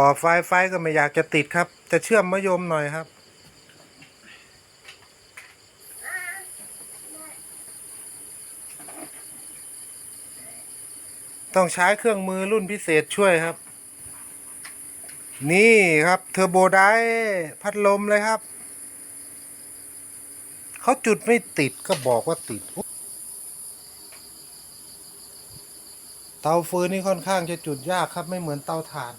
ก่อไฟไฟก็ไม่อยากจะติดครับ จะเชื่อมมะยมหน่อยครับ ต้องใช้เครื่องมือรุ่นพิเศษช่วยครับ นี่ครับเทอร์โบไดพัดลมเลยครับเขาจุดไม่ติดก็บอกว่าติด เตาฟืนนี่ค่อนข้างจะจุดยากครับไม่เหมือนเตาถ่าน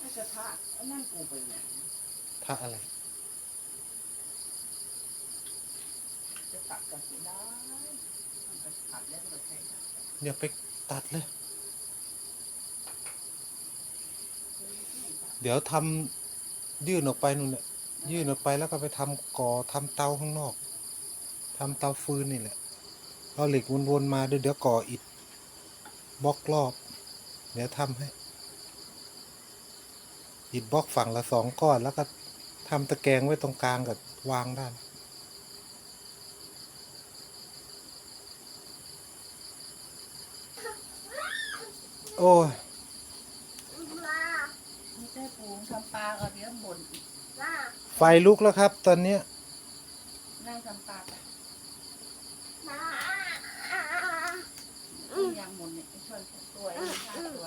ถ้าจะทะนั่นกูไปไหน ถ้าอะไร จะตัดกันสิได้มันก็ตัดแล้วก็ใช้ ได้อย่าไปตัดเลย เดี๋ยวทำยื่นออกไปนู่นแหละยื่นออกไปแล้วก็ไปทำก่อทำเตาข้างนอกทำเตาฟืนนี่แหละเอาเหล็กวนๆมาเดี๋ยวเดี๋ยวก่ออิฐบล็อกรอบ เดี๋ยวทำให้อิฐบล็อกฝั่งละสองก้อนแล้วก็ทำตะแกรงไว้ตรงกลางกับวางด้าน โอ้ยไม่ใช่ปูทำปลาก็เดี๋ยวบ่นอีกไฟลุกแล้วครับ ตอนเนี้ยนั่งทำปลาไปยังบ่นเนี่ยไม่ช่วยตัวเองห้าตัว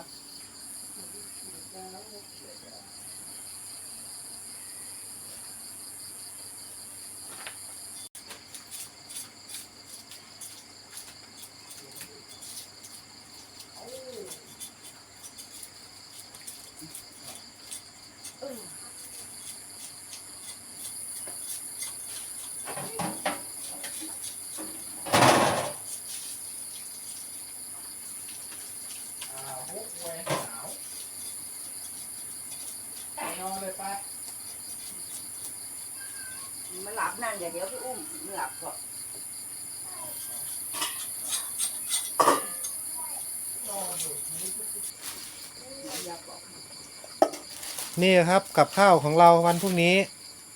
มันหลับนั่นอย่าเดี๋ยวพี่อุ้มมันหลับก่อนนี่ครับกับข้าวของเราวันพรุ่งนี้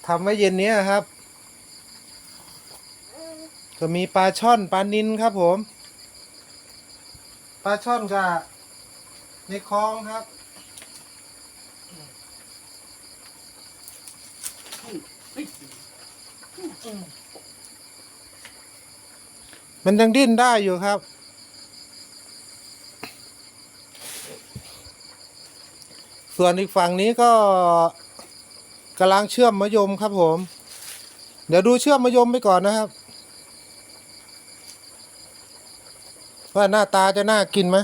ทำไว้เย็นเนี้ยครับ ก็มีปลาช่อนปลานินครับผม ปลาช่อนกับในคลองครับ มันยังดิ้นได้อยู่ครับ ส่วนอีกฝั่งนี้ก็กำลังเชื่อมมะยมครับผม เดี๋ยวดูเชื่อมมะยมไปก่อนนะครับ ว่าหน้าตาจะน่ากินไหม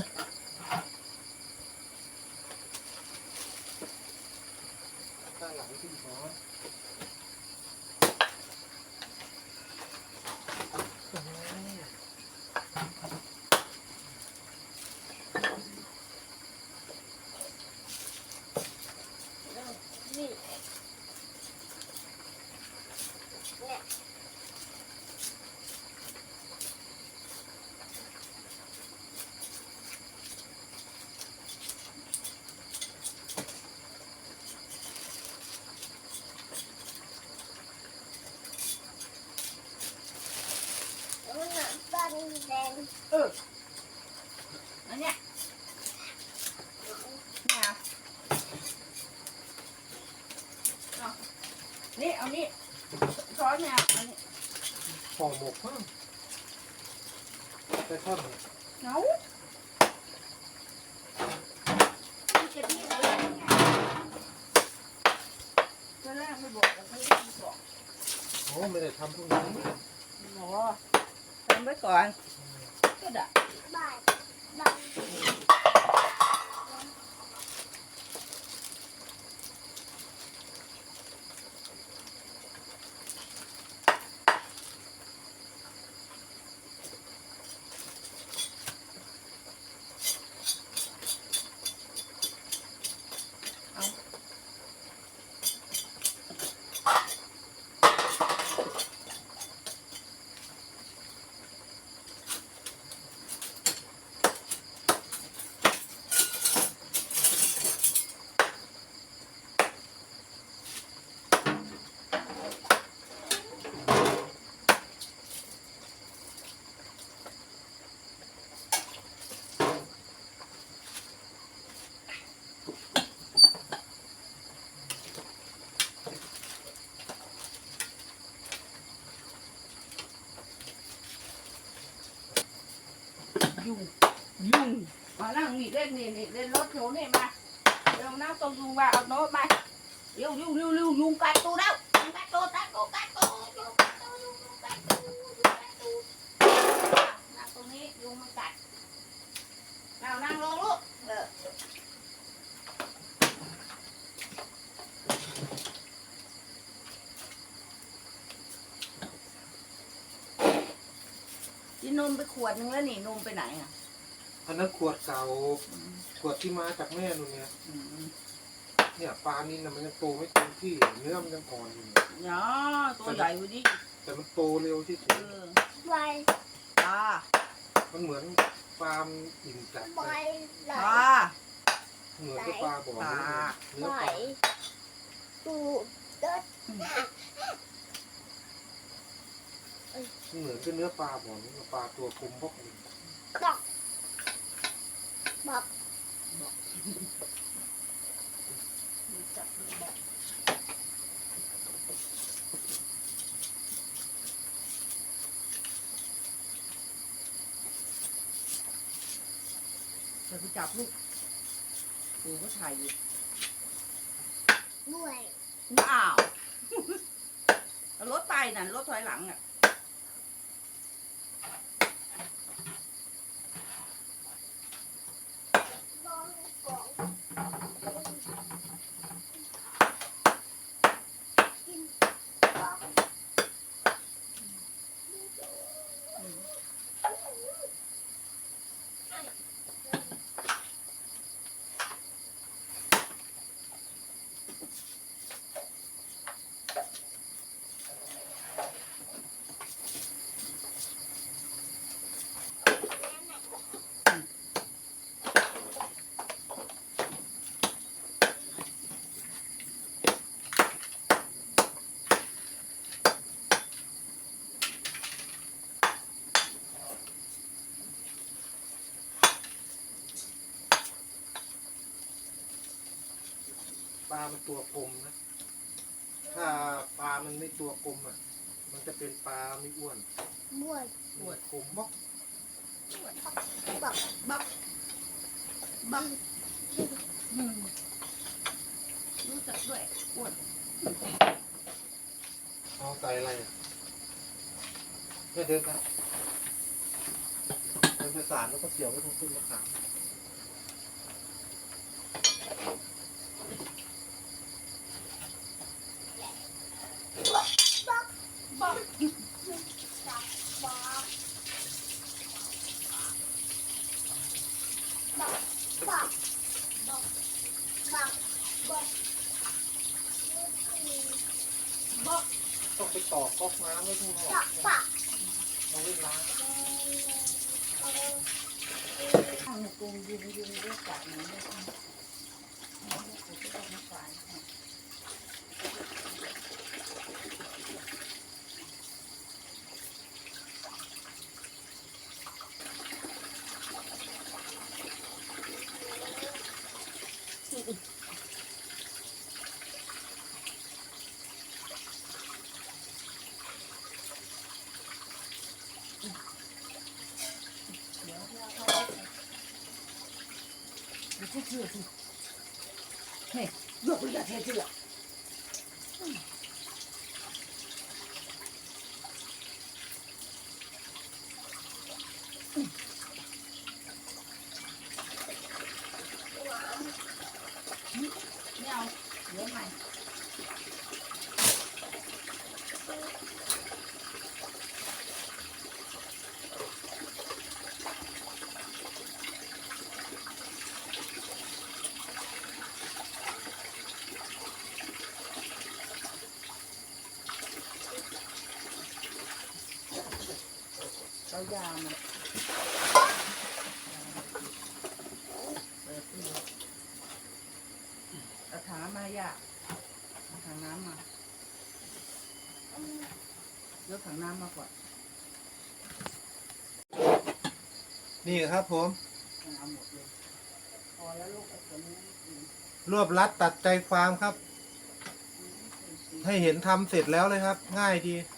เอออันเนี้ย เนี่ยเอนี่เอานี่ช้อนเนี่ยเอานี่ห่อหมกเพิ่มไปทอดเอาตอนแรกไม่บอกแต่ไม่ได้บอกโอ้ไม่ได้ทำพวกนี้อ๋อทำไว้ก่อนก็ได้ อยู่ยุ่งมานั่งนี่เล่นนี่นี่เล่นรถเขียวนี่มาเดี๋ยวนั่งตัวอยู่มาเอาโน้ตมายุ่งยุ่งยุ่งยุ่งยุ่งกัดตัวแล้วกัดตัวกัดตัวกัดตัวยุ่งกัดตัวยุ่งกัดตัวยุ่งกัดตัวนั่งตรงนี้ยุ่งมันกัดเรานั่งลงลูกเออ กินนมไปขวดนึงแล้วนี่นมไปไหนอะอันนั้นขวดเก่าขวดที่มาจากแม่นู่นเนี่ยอืมเนี่ยปลานี่นะมันยังโตไม่เต็มที่เนื้อมันยังอ่อนอยู่เนี่ยเนาะตัวใหญ่กว่านี้แต่มันโตเร็วที่สุเอดอไปปลามันเหมือนปลาอิ่มจัดไปเลยไหลปลาเหมือนกับปลาบ่อนี่เลยเนื้อไหลปลาตูเดิด เหมือนกับเนื้อปลาบ่อนี่ปลาตัวกลมพวกนี้ดอกบอกจับเลยบอกเดี๋ยวไปจับลูกปูก็ถ่ายอยู่ด้วยว้าวเอารถไปน่ะรถถอยหลังอะามันตัวกลมนะ ถ้าปลามันไม่ตัวกลมอะ มันจะเป็นปลาไม่อ้วนบ้วยอ้วนกลมบอกบอกบักบักอืมรู้จักด้วยอ้วนเอาใส่อะไรอะไม่เดินกันเดินไปสารแล้วก็เสียวไว้ตรงต้นมะขาม บัก บอกบอก บอกบอกบอกบอกบักต้องไปต่อก๊อกน้ำไว้ข้างนอกบอกบอกเอาไว้ล้างข้างกรงยุงยุงยืนยืนด้วยกันเอาลูกกูจะต้องมาฝ่ายให้ เดี๋ยวเราเข้าไป เดี๋ยวพูดเชื่อสิเฮ้ยยกไปอย่าเทเชื่อไม่เอาเดี๋ยวใหม่ เอายามันเปิดตู้เอาถังน้ำมายาเอาถังน้ำมายกถังน้ำมาก่อนนี่ครับผม เอาหมดเลยพอแล้วลูกไอ้ตัวนี้อืมรวบรัดตัดใจความครับ ให้เห็นทำเสร็จแล้วเลยครับ ง่ายดีเ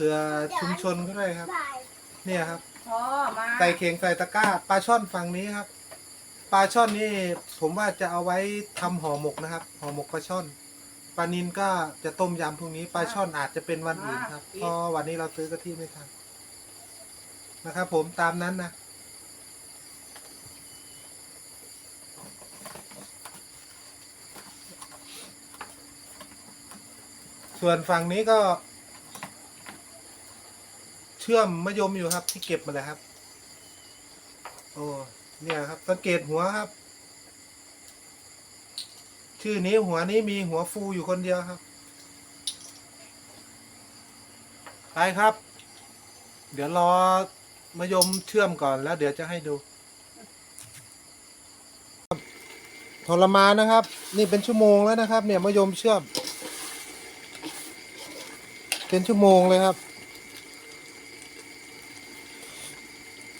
ผื่อชุมชนก็ได้ครับได้เนี่ยครับพอมาใส่เข่งใส่ตะกร้าปลาช่อนฝั่งนี้ครับอปลาช่อนนี่ผมว่าจะเอาไว้ทำห่อหมกนะครับห่อหมกปลาช่อนปลานินก็จะต้มยำพรุ่งนี้ปลาช่อนอาจจะเป็นวันอื่นครับเพราะวันนี้เราซื้อกะทิไม่ทันนะครับ ผมตามนั้นนะส่วนฝั่งนี้ก็ เชื่อมมะยมอยู่ครับ ที่เก็บมาแล้วครับ โอ้เนี่ยครับ สังเกตหัวครับ ชื่อนี้หัวนี้มีหัวฟูอยู่คนเดียวครับ ไปครับ เดี๋ยวรอมะยมเชื่อมก่อนแล้ว เดี๋ยวจะให้ดูทรมานนะครับ นี่เป็นชั่วโมงแล้วนะครับ เนี่ยมะยมเชื่อม เป็นชั่วโมงเลยครับ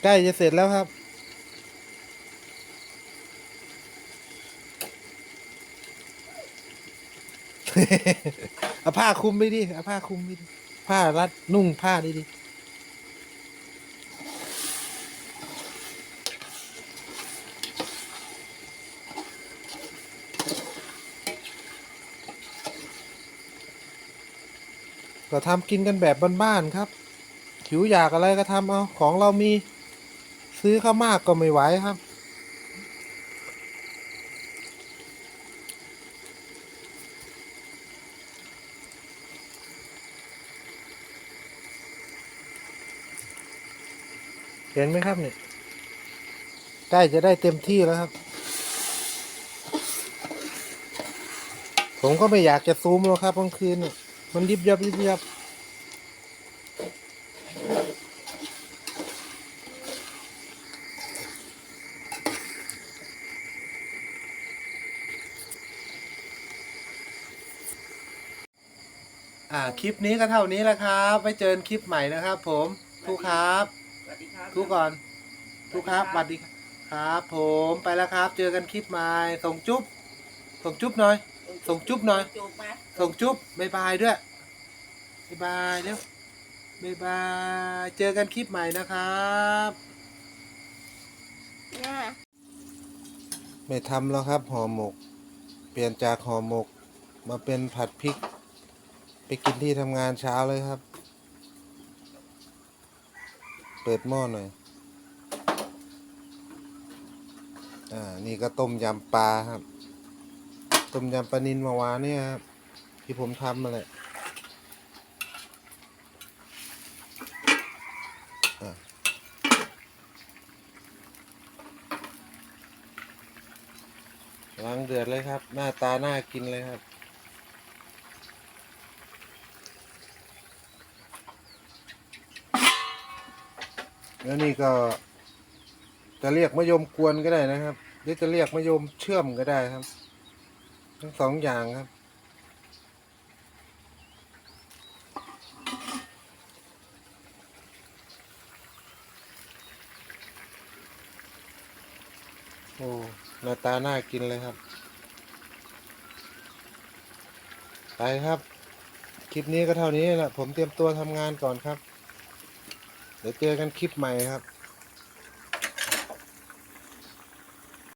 ใกล้จะเสร็จแล้วครับ เอาผ้าคลุมไปดิเอาผ้าคลุมไปดิผ้ารัดนุ่งผ้าดิดิก็ทำกินกันแบบบ้านๆครับ หิวอยากอะไรก็ทำเอาของเรามี ซื้อเข้ามากก็ไม่ไหวครับ เห็นไหมครับเนี่ยใกล้จะได้เต็มที่แล้วครับ ผมก็ไม่อยากจะซูมหรอกครับกลางคืนเนี่ยมันยิบยับยิบยับ อ่าคลิปนี้ก็เท่านี้แหละครับไว้เจอกันคลิปใหม่นะครับ ผมทุกครับสวัสดีครับทุกก่อนทุกครับสวัสดีครับ ผมไปแล้วครับ เจอกันคลิปใหม่ส่งจุ๊บส่งจุ๊บหน่อย ส่งจุ๊บหน่อย จูบมา ส่งจุ๊บบายบายด้วยบายบายเร็วบายบายเจอกันคลิปใหม่นะครับเนี่ย ไม่ทำแล้วครับห่อหมก เปลี่ยนจากห่อหมก มาเป็นผัดพริก ไปกินที่ทำงานเช้าเลยครับ เปิดหม้อหน่อย อ่า นี่ก็ต้มยำปลาครับ ต้มยำปลานินมาวานเนี่ยครับ ที่ผมทำมาแหละอะล้างเดือดเลยครับ หน้าตาน่ากินเลยครับ แล้วนี่ก็ จะเรียกมะยมกวนก็ได้นะครับ หรือจะเรียกมะยมเชื่อมก็ได้ครับ ทั้งสองอย่างครับ โอ้หน้าตาน่ากินเลยครับ ไปครับ คลิปนี้ก็เท่านี้แหละผมเตรียมตัวทำงานก่อนครับ เดี๋ยวเจอกันคลิปใหม่ครับ